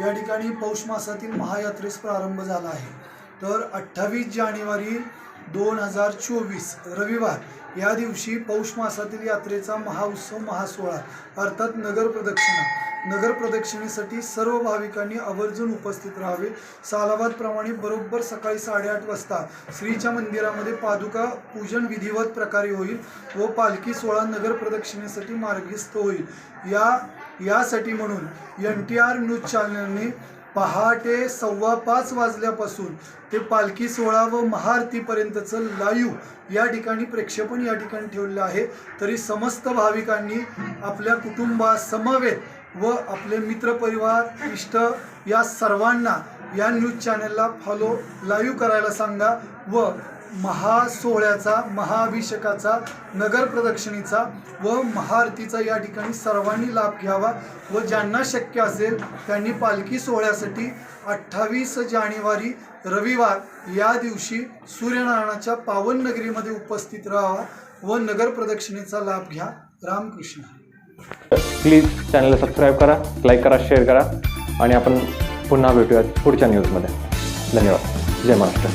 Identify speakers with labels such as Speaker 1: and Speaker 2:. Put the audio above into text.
Speaker 1: या ठिकाणी पौष मासातील महायात्रेस प्रारंभ झाला आहे. तर अठ्ठावीस जानेवारी दोन हजार चोवीस रविवार या दिवशी पौष मासातील यात्रेचा महाउत्सव महासोहळा अर्थात नगर प्रदक्षिणा. नगर प्रदक्षिणेसाठी सर्व भाविकांनी आवर्जून उपस्थित राहावे. सालाबादप्रमाणे बरोबर सकाळी साडेआठ वाजता श्रीच्या मंदिरामध्ये पादुका पूजन विधिवत प्रकारे होईल व पालखी सोहळा नगर प्रदक्षिणेसाठी मार्गस्थ होईल. या यासाठी म्हणून एन टी आर न्यूज चॅनलने पहाटे सव्वा पाच वाजल्यापासून ते पालखी सोहळा व महाआरतीपर्यंतचं लाईव्ह या ठिकाणी प्रेक्षेपण या ठिकाणी ठेवलेलं आहे. तरी समस्त भाविकांनी आपल्या कुटुंबासमवेत व आपले मित्रपरिवार इष्ट या सर्वांना या न्यूज चॅनलला फॉलो लाईव्ह करायला सांगा व महासोहळ्याचा महाअभिषेकाचा नगर प्रदक्षिणेचा व महाआरतीचा या ठिकाणी सर्वांनी लाभ घ्यावा व ज्यांना शक्य असेल त्यांनी पालखी सोहळ्यासाठी अठ्ठावीस जानेवारी रविवार या दिवशी सूर्यनारायणाच्या पावन नगरीमध्ये उपस्थित राहावा व नगर प्रदक्षिणेचा लाभ घ्या. रामकृष्ण.
Speaker 2: प्लीज चॅनलला सबस्क्राईब करा लाईक करा शेअर करा आणि आपण पुन्हा भेटूयात पुढच्या न्यूजमध्ये धन्यवाद. जय महाराष्ट्र.